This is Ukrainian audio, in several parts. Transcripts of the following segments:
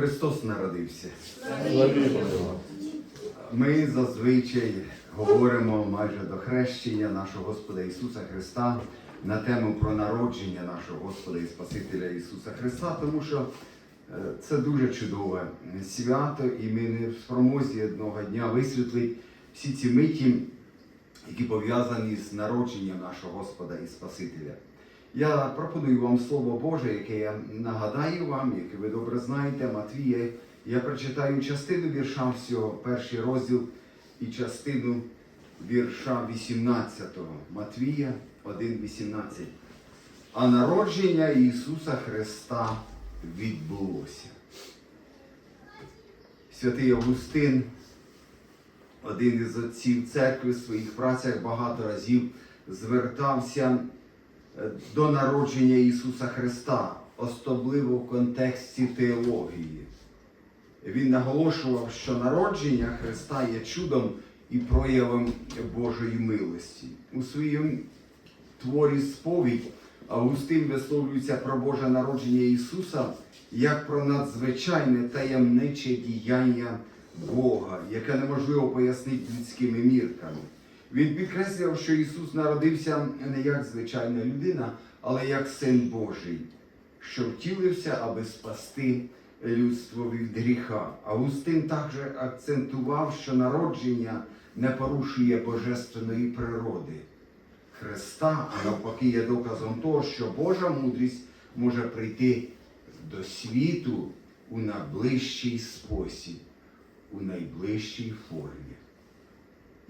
Христос народився. Ми зазвичай говоримо майже до хрещення нашого Господа Ісуса Христа на тему про народження нашого Господа і Спасителя Ісуса Христа, тому що е, це дуже чудове свято, і ми не в спромозі одного дня висвітлити всі ці миті, які пов'язані з народженням нашого Господа і Спасителя. Я пропоную вам Слово Боже, яке я нагадаю вам, яке ви добре знаєте, Матвія. Я прочитаю частину вірша всього, перший розділ і частину вірша 18. Матвія 1,18. А народження Ісуса Христа відбулося. Святий Августин, один із отців церкви в своїх працях багато разів звертався до народження Ісуса Христа, особливо в контексті теології. Він наголошував, що народження Христа є чудом і проявом Божої милості. У своєму творі сповідь Августин висловлюється про Боже народження Ісуса як про надзвичайне таємниче діяння Бога, яке неможливо пояснити людськими мірками. Він підкреслював, що Ісус народився не як звичайна людина, але як Син Божий, що втілився, аби спасти людство від гріха. Августин також акцентував, що народження не порушує божественної природи. Христа, а навпаки, є доказом того, що Божа мудрість може прийти до світу у найближчий спосіб, у найближчій формі.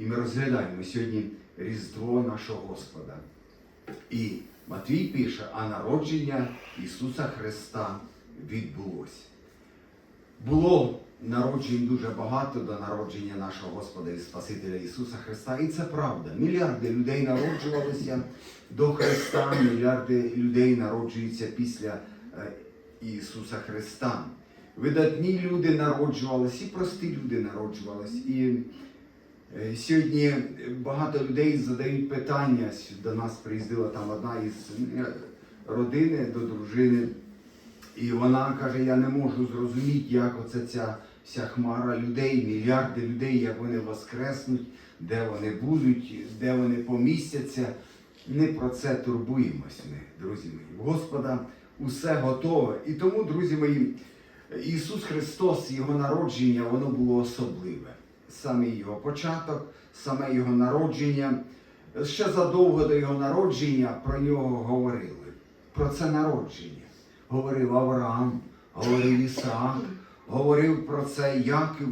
І ми розглядаємо сьогодні Різдво нашого Господа. І Матвій пише, а народження Ісуса Христа відбулося. Було народжень дуже багато до народження нашого Господа і Спасителя Ісуса Христа. І це правда. Мільярди людей народжувалися до Христа, мільярди людей народжуються після е, Ісуса Христа. Видатні люди народжувалися, і прості люди народжувалися. Сьогодні багато людей задають питання. До нас приїздила там одна із е, родини до дружини. І вона каже, я не можу зрозуміти, як оце ця вся хмара людей, мільярди людей, як вони воскреснуть, де вони будуть, де вони помістяться. Не про це турбуємось ми, друзі мої. В Господа усе готове. І тому, друзі мої, Ісус Христос, Його народження, воно було особливе. Саме Його початок, саме Його народження. Ще задовго до Його народження про нього говорили. Про це народження говорив Авраам, говорив Ісаак, говорив про це Яків.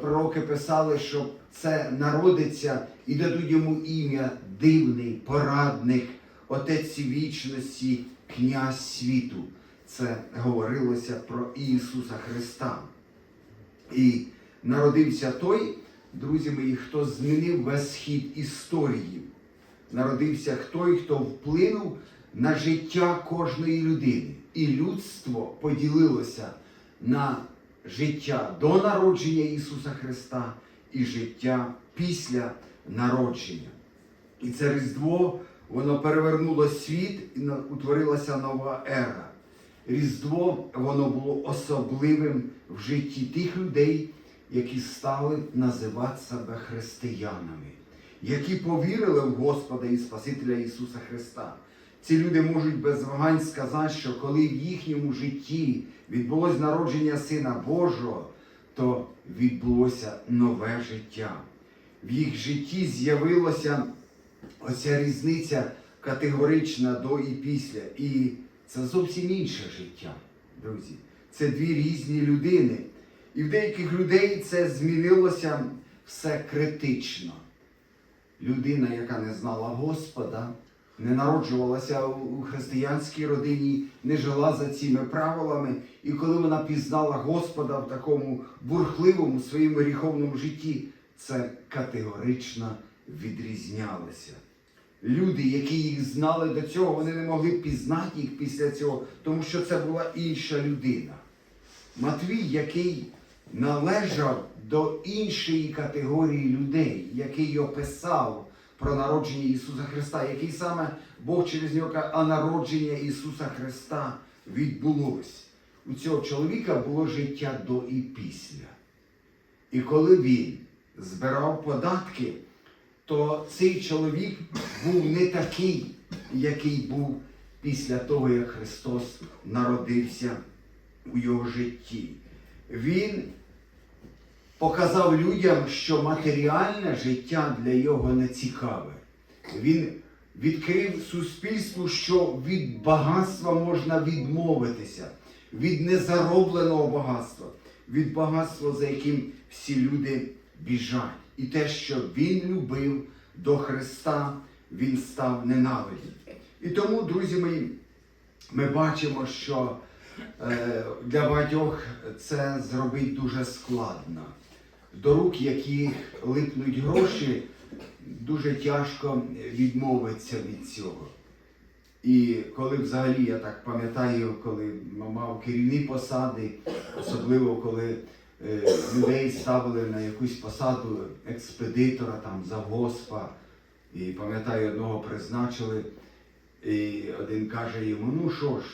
Пророки писали, що це народиться і дадуть йому ім'я дивний, порадник, отець вічності, князь світу. Це говорилося про Ісуса Христа. І народився той, друзі мої, хто змінив весь хід історії. Народився той, хто вплинув на життя кожної людини. І людство поділилося на життя до народження Ісуса Христа і життя після народження. І це Різдво, воно перевернуло світ і утворилася нова ера. Різдво воно було особливим в житті тих людей, які стали називати себе християнами, які повірили в Господа і Спасителя Ісуса Христа. Ці люди можуть без вагань сказати, що коли в їхньому житті відбулось народження Сина Божого, то відбулося нове життя. В їх житті з'явилася оця різниця категорична до і після. І це зовсім інше життя, друзі. Це дві різні людини. І в деяких людей це змінилося все критично. Людина, яка не знала Господа, не народжувалася у християнській родині, не жила за цими правилами. І коли вона пізнала Господа в такому бурхливому своєму гріховному житті, це категорично відрізнялося. Люди, які їх знали до цього, вони не могли пізнати їх після цього, тому що це була інша людина. Матвій, який належав до іншої категорії людей, який описав про народження Ісуса Христа, який саме Бог через нього каже, а народження Ісуса Христа відбулось. у цього чоловіка було життя до і після. І коли він збирав податки, то цей чоловік був не такий, який був після того, як Христос народився у його житті. Він показав людям, що матеріальне життя для його не цікаве. Він відкрив суспільству, що від багатства можна відмовитися, від незаробленого багатства, від багатства, за яким всі люди біжать. І те, що він любив до Христа, він став ненавидіти. І тому, друзі мої, ми бачимо, що для багатьох це зробити дуже складно. До рук, яких липнуть гроші, дуже тяжко відмовитися від цього. І коли взагалі, я так пам'ятаю, коли мав керівні посади, особливо коли е, людей ставили на якусь посаду експедитора, там, завгоспа, і пам'ятаю, одного призначили, і один каже йому, ну що ж,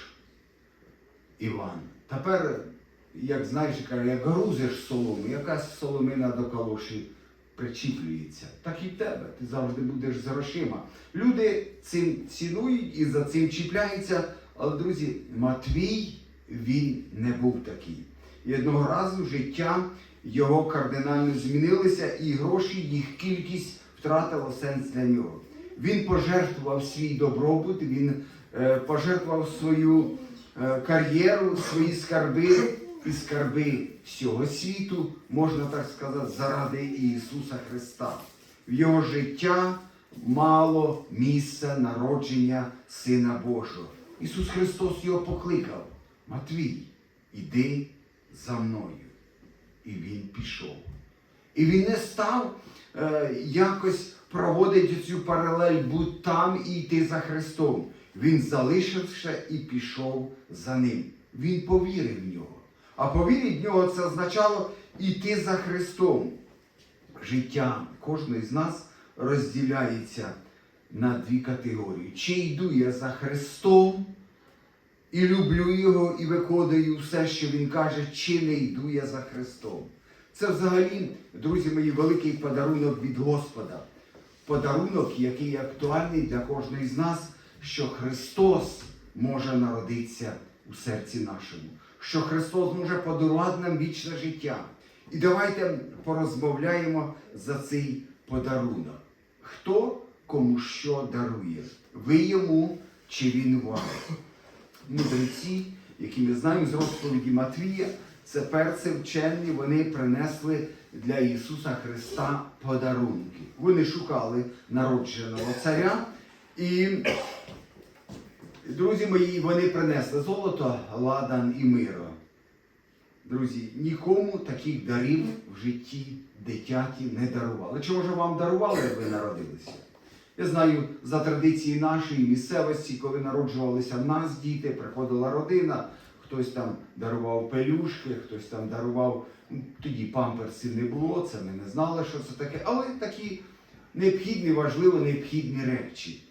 Іван, тепер, як знаєш, каже, як грузиш солому, якась соломина до калоші причіплюється. Так і в тебе. Ти завжди будеш з грошима. Люди цим цінують і за цим чіпляються. Але, друзі, Матвій він не був такий. І одного разу життя його кардинально змінилося, і гроші, їх кількість втратила сенс для нього. Він пожертвував свій добробут, він е, пожертвував свою кар'єру, свої скарби і скарби всього світу, можна так сказати, заради Ісуса Христа. В його життя мало місця народження Сина Божого. Ісус Христос його покликав. Матвій, іди за мною. І він пішов. І він не став е, якось проводити цю паралель, будь там і йти за Христом. Він залишився і пішов за ним. Він повірив в нього. А повірити в нього це означало йти за Христом. Життя кожної з нас розділяється на дві категорії. Чи йду я за Христом і люблю Його і виконую все, що Він каже, чи не йду я за Христом. Це взагалі, друзі мої, великий подарунок від Господа. Подарунок, який актуальний для кожної з нас, що Христос може народитися у серці нашому, що Христос може подарувати нам вічне життя. І давайте порозмовляємо за цей подарунок. Хто кому що дарує? Ви йому чи він вам? Мудреці, які ми знаємо з розповіді Матвія, це перці вчені, вони принесли для Ісуса Христа подарунки. Вони шукали народженого царя. І, друзі мої, вони принесли золото, ладан і миро. Друзі, нікому таких дарів в житті дитяті не дарували. Чи може вам дарували, як ви народилися? Я знаю, за традиції нашої місцевості, коли народжувалися в нас діти, приходила родина, хтось там дарував пелюшки, хтось там дарував, тоді памперсів не було, це ми не знали, що це таке, але такі необхідні, важливо необхідні речі.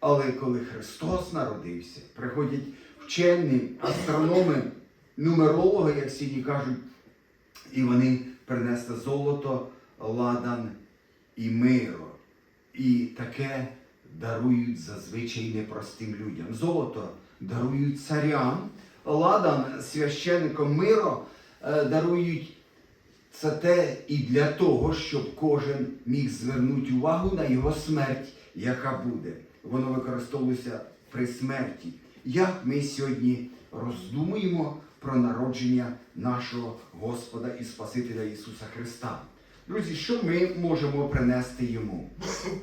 Але коли Христос народився, приходять вчені, астрономи, нумерологи, як сьогодні кажуть, і вони принесли золото, ладан і миро. І таке дарують зазвичай непростим людям. Золото дарують царям, ладан священникам миро е, дарують це те і для того, щоб кожен міг звернути увагу на його смерть, яка буде. Воно використовується при смерті. Як ми сьогодні роздумуємо про народження нашого Господа і Спасителя Ісуса Христа? Друзі, що ми можемо принести йому?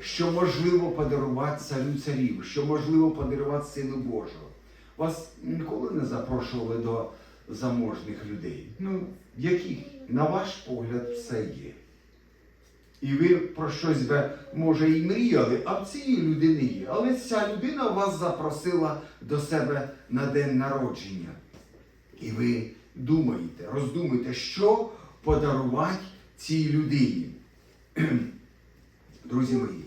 Що можливо подарувати царю царів, що можливо подарувати Сину Божого? Вас ніколи не запрошували до заможних людей. Ну, яких, на ваш погляд, все є. І ви про щось би, може, і мріяли, а в цієї людини є. Але ця людина вас запросила до себе на день народження. І ви думаєте, роздумуєте, що подарувати цій людині. Друзі мої,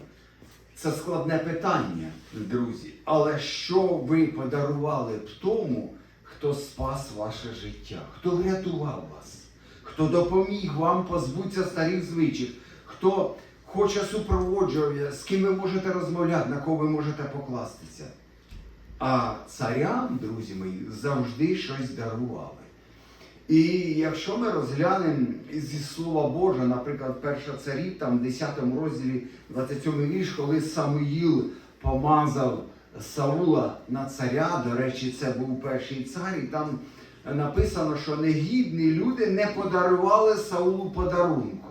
це складне питання, друзі. Але що ви подарували б тому, хто спас ваше життя, хто врятував вас, хто допоміг вам позбутися старих звичаїв, хто хоче супроводжувати, з ким ви можете розмовляти, на кого ви можете покластися. А царям, друзі мої, завжди щось дарували. І якщо ми розглянемо зі Слова Божого, наприклад, перша царів, там в 10 розділі 27 вірш, коли Самуїл помазав Саула на царя, до речі, це був перший цар, і там написано, що негідні люди не подарували Саулу подарунку.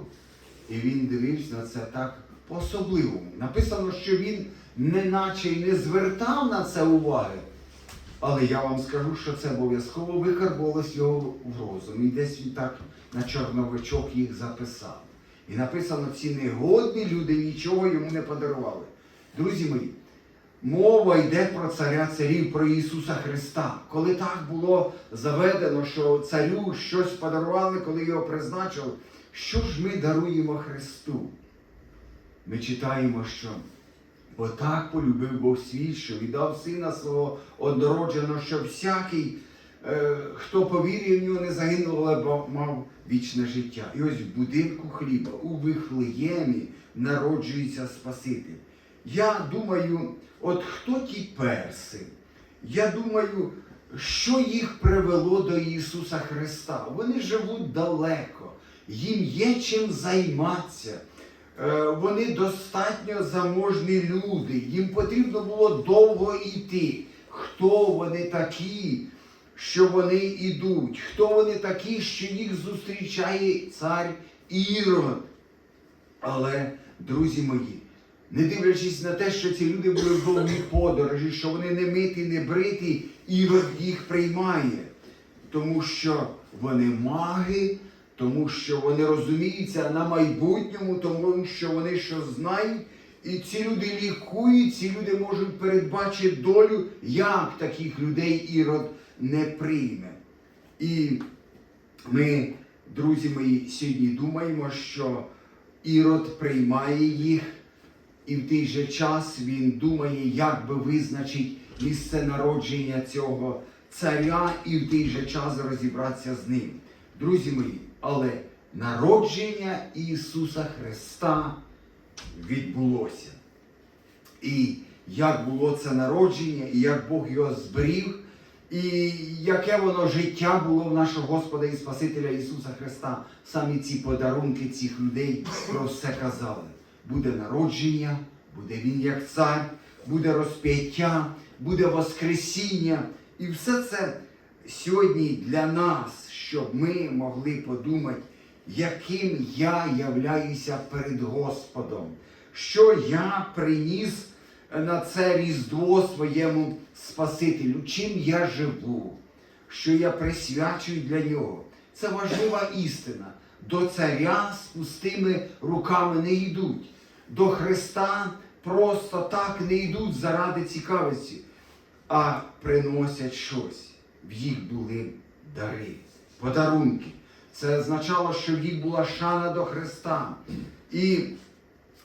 І він дивився на це так по-особливому. Написано, що він неначе й не звертав на це уваги. Але я вам скажу, що це обов'язково викарбувалось його в розум. І десь він так на чорновичок їх записав. І написано, ці негодні люди нічого йому не подарували. Друзі мої, мова йде про царя царів, про Ісуса Христа. Коли так було заведено, що царю щось подарували, коли його призначили, що ж ми даруємо Христу? Ми читаємо, що Бо так полюбив Бог світ, що віддав сина свого однородженого, щоб всякий, е, хто повірив в нього, не загинув, але мав вічне життя. І ось в будинку хліба, у Вифлеємі народжується Спаситель. Я думаю, от хто ті перси? Я думаю, що їх привело до Ісуса Христа? Вони живуть далеко, їм є чим займатися. Е, Вони достатньо заможні люди, їм потрібно було довго йти. Хто вони такі, що вони йдуть? Хто вони такі, що їх зустрічає цар Ірод? Але, друзі мої, не дивлячись на те, що ці люди були в довгій подорожі, що вони не миті, не бриті, Ірод їх приймає, тому що вони маги, тому що вони розуміються на майбутньому, тому що вони щось знають. І ці люди лікують, ці люди можуть передбачити долю, як таких людей Ірод не прийме. І ми, друзі мої, сьогодні думаємо, що Ірод приймає їх, і в той же час він думає, як би визначить місце народження цього царя, і в той же час розібратися з ним. Друзі мої, але народження Ісуса Христа відбулося. І як було це народження, і як Бог його зберіг, і яке воно життя було в нашого Господа і Спасителя Ісуса Христа. Самі ці подарунки цих людей про все казали. Буде народження, буде Він як цар, буде розп'яття, буде Воскресіння. І все це сьогодні для нас, щоб ми могли подумати, яким я являюся перед Господом, що я приніс на це Різдво своєму Спасителю, чим я живу, що я присвячую для нього. Це важлива істина. До царя з пустими руками не йдуть. До Христа просто так не йдуть заради цікавості, а приносять щось. В їх були дари, подарунки. Це означало, що в їх була шана до Христа. І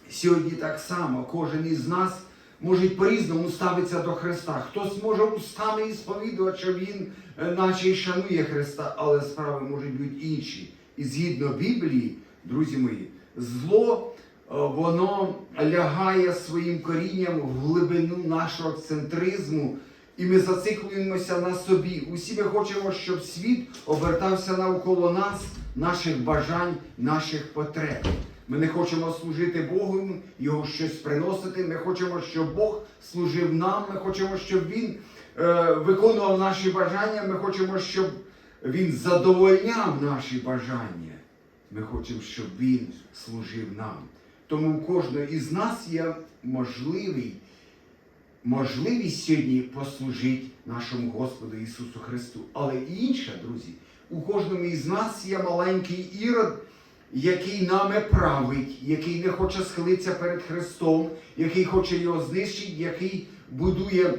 сьогодні так само кожен із нас може по-різному ставитися до Христа. Хтось може устами і сповідувати, що він е, наче й шанує Христа, але справи можуть бути інші. І згідно Біблії, друзі мої, зло е, воно лягає своїм корінням в глибину нашого центризму, і ми зациклюємося на собі. Усі ми хочемо, щоб світ обертався навколо нас, наших бажань, наших потреб. Ми не хочемо служити Богу, його щось приносити. Ми хочемо, щоб Бог служив нам. Ми хочемо, щоб Він е, виконував наші бажання. Ми хочемо, щоб Він задовольняв наші бажання. Ми хочемо, щоб Він служив нам. Тому у кожного із нас є можливий, можливість сьогодні послужити нашому Господу Ісусу Христу. Але інша, друзі, у кожному із нас є маленький ірод, який нами править, який не хоче схилитися перед Христом, який хоче його знищити, який будує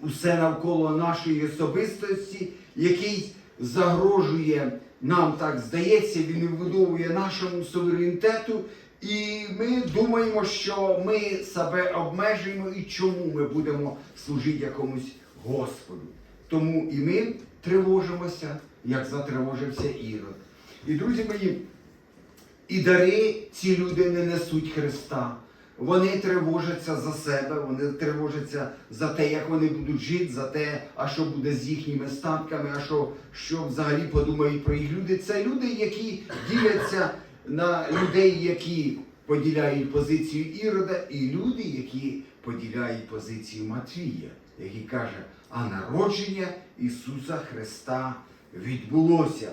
усе навколо нашої особистості, який загрожує нам, так здається, він вибудовує нашому суверенітету. І ми думаємо, що ми себе обмежуємо і чому ми будемо служити якомусь Господу. Тому і ми тривожимося, як затривожився Ірод. І друзі мої, і дари ці люди не несуть Христа. Вони тривожаться за себе, вони тривожаться за те, як вони будуть жити, за те, а що буде з їхніми статками, а що, що взагалі подумають про їх люди. Це люди, які діляться на людей, які поділяють позицію Ірода, і люди, які поділяють позицію Матвія, який каже, а народження Ісуса Христа відбулося.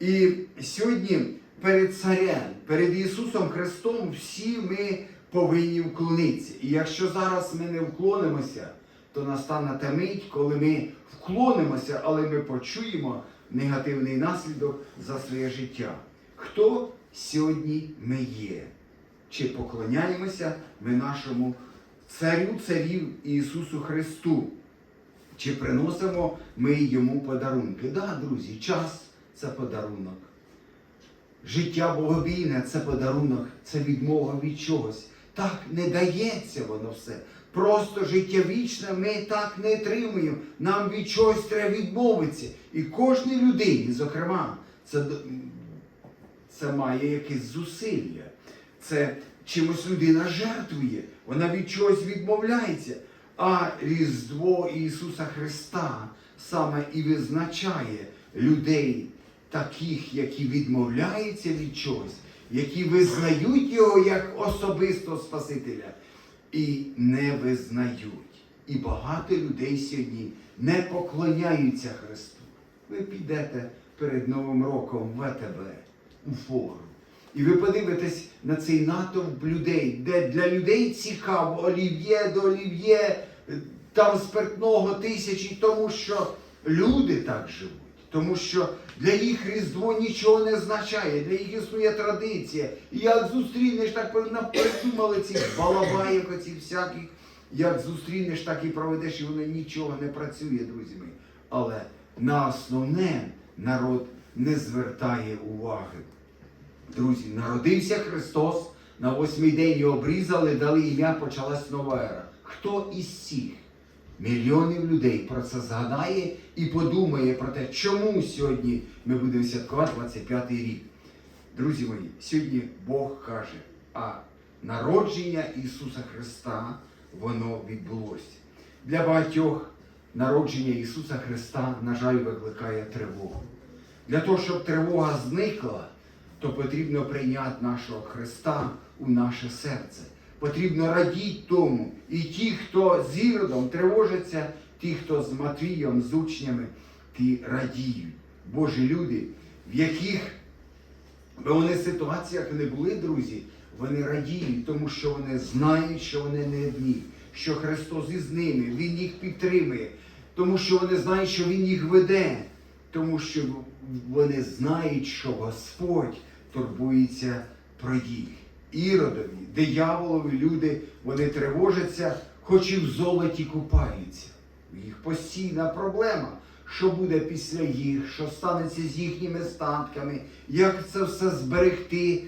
І сьогодні перед царем, перед Ісусом Христом всі ми повинні вклонитися. І якщо зараз ми не вклонимося, то настане та мить, коли ми вклонимося, але ми почуємо негативний наслідок за своє життя. Хто сьогодні ми є? Чи поклоняємося ми нашому царю царів Ісусу Христу? Чи приносимо ми йому подарунки? Да, друзі, час це подарунок. Життя богобійне це подарунок, це відмова від чогось. Так не дається воно все. Просто життя вічне ми так не отримуємо. Нам від чогось треба відмовитися. І кожній людині, зокрема, це, це має якесь зусилля. Це чимось людина жертвує, вона від чогось відмовляється. А Різдво Ісуса Христа саме і визначає людей, таких, які відмовляються від чогось, які визнають його як особистого Спасителя і не визнають. І багато людей сьогодні не поклоняються Христу. Ви підете перед Новим роком в ВТБ, у форум. І ви подивитесь на цей натовп людей, де для людей цікаво олів'є до олів'є, там спиртного тисячі, тому що люди так живуть. Тому що для їх Різдво нічого не означає, для їх існує традиція. І як зустрінеш, так придумали цих балабаїв, оці всяких. Як зустрінеш, так і проведеш, і воно нічого не працює, друзі мої. Але на основне народ не звертає уваги. Друзі, народився Христос, на восьмий день його обрізали, дали ім'я, почалась нова ера. Хто із цих мільйонів людей про це згадає і подумає про те, чому сьогодні ми будемо святкувати 25-й рік? Друзі мої, сьогодні Бог каже, а народження Ісуса Христа, воно відбулося. Для багатьох народження Ісуса Христа, на жаль, викликає тривогу. Для того, щоб тривога зникла, то потрібно прийняти нашого Христа у наше серце. Потрібно радіти тому. І ті, хто з Іродом тривожаться, ті, хто з Матвієм, з учнями, ті радіють. Божі люди, в яких би вони ситуаціях не були, друзі, вони радіють, тому що вони знають, що вони не одні, що Христос із ними, Він їх підтримує, тому що вони знають, що Він їх веде, тому що вони знають, що Господь турбується про їх. Іродові, дияволові люди, вони тривожаться, хоч і в золоті купаються. Їх постійна проблема, що буде після їх, що станеться з їхніми статками, як це все зберегти,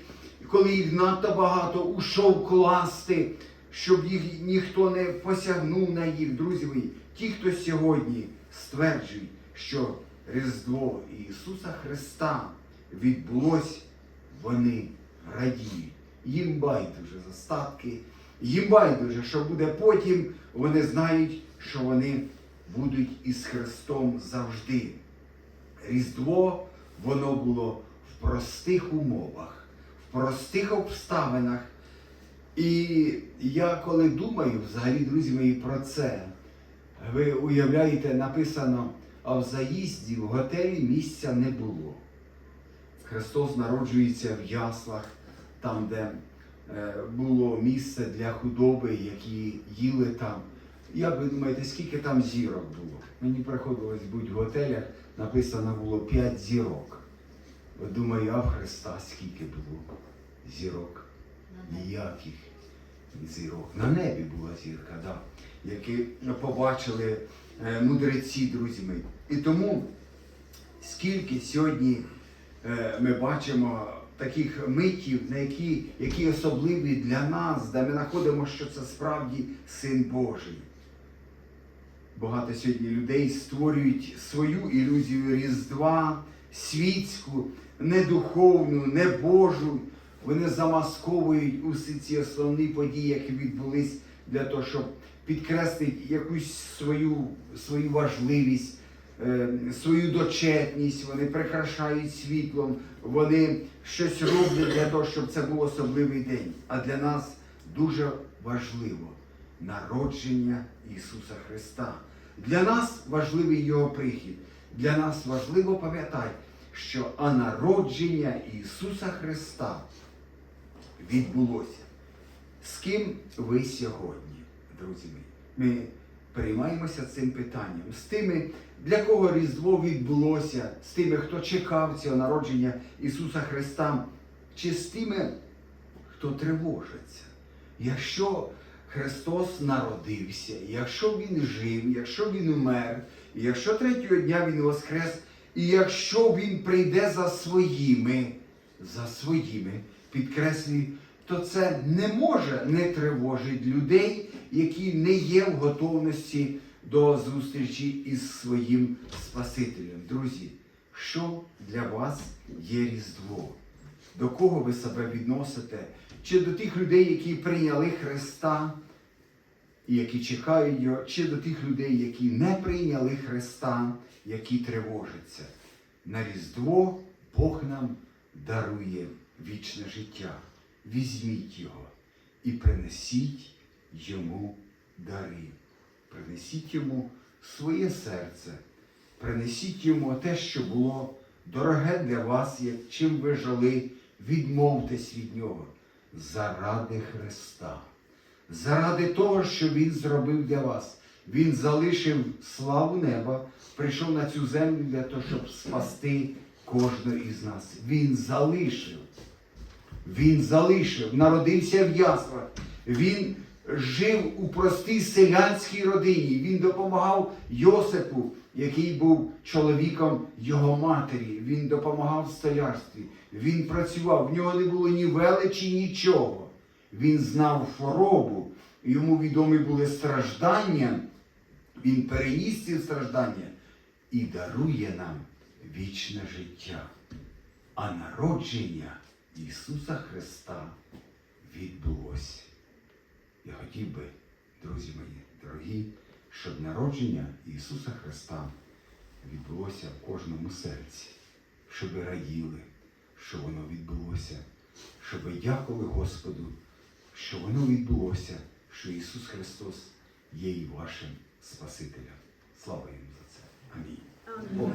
коли їх надто багато ушов класти, щоб їх ніхто не посягнув на їх. Друзі мої, ті, хто сьогодні стверджують, що Різдво Ісуса Христа відбулось, вони радіють. Їм байдуже за статки, їм байдуже, що буде потім, вони знають, що вони будуть із Христом завжди. Різдво, воно було в простих умовах, в простих обставинах. І я коли думаю, взагалі, друзі мої, про це, ви уявляєте, написано, а в заїзді в готелі місця не було. Христос народжується в яслах, там, де е, було місце для худоби, які їли там. Як ви думаєте, скільки там зірок було? Мені приходилось бути в готелях, написано було 5 зірок. Думаю, а в Христа скільки було зірок? Ніяких зірок. На небі була зірка, да, які побачили е, мудреці, друзі мої. І тому, скільки сьогодні е, ми бачимо таких митів, на які, які особливі для нас, де ми знаходимо, що це справді Син Божий. багато сьогодні людей створюють свою ілюзію Різдва, світську, не духовну, не Божу. Вони замасковують усі ці основні події, які відбулись для того, щоб підкреслити якусь свою, свою важливість, свою дочетність, вони прикрашають світлом, вони щось роблять для того, щоб це був особливий день. А для нас дуже важливо народження Ісуса Христа. Для нас важливий Його прихід. Для нас важливо пам'ятати, що а народження Ісуса Христа відбулося. З ким ви сьогодні, друзі мої? Ми переймаємося цим питанням. З тими, для кого Різдво відбулося, з тими, хто чекав цього народження Ісуса Христа, чи з тими, хто тривожиться. Якщо Христос народився, якщо Він жив, якщо Він умер, якщо третього дня Він воскрес, і якщо Він прийде за своїми, за своїми, підкреслюю, то це не може не тривожити людей, які не є в готовності до зустрічі із своїм Спасителем. Друзі, що для вас є Різдво? До кого ви себе відносите? Чи до тих людей, які прийняли Христа і які чекають Його, чи до тих людей, які не прийняли Христа, які тривожаться? На Різдво Бог нам дарує вічне життя. Візьміть його і принесіть йому дари. Принесіть йому своє серце, принесіть йому те, що було дороге для вас, як чим ви жили, відмовтесь від нього заради Христа, заради того, що Він зробив для вас. Він залишив славу неба, прийшов на цю землю для того, щоб спасти кожного із нас. Він залишив. Він залишив, народився в яслах. Він жив у простій селянській родині. Він допомагав Йосипу, який був чоловіком його матері. Він допомагав в столярстві. Він працював. В нього не було ні величі, нічого. Він знав хворобу, йому відомі були страждання. Він переніс ці страждання і дарує нам вічне життя. А народження Ісуса Христа відбулося. Я хотів би, друзі мої, дорогі, щоб народження Ісуса Христа відбулося в кожному серці, щоб ви раділи, що воно відбулося, щоб ви дякували Господу, що воно відбулося, що Ісус Христос є і вашим Спасителем. Слава йому за це. Амінь. Бог.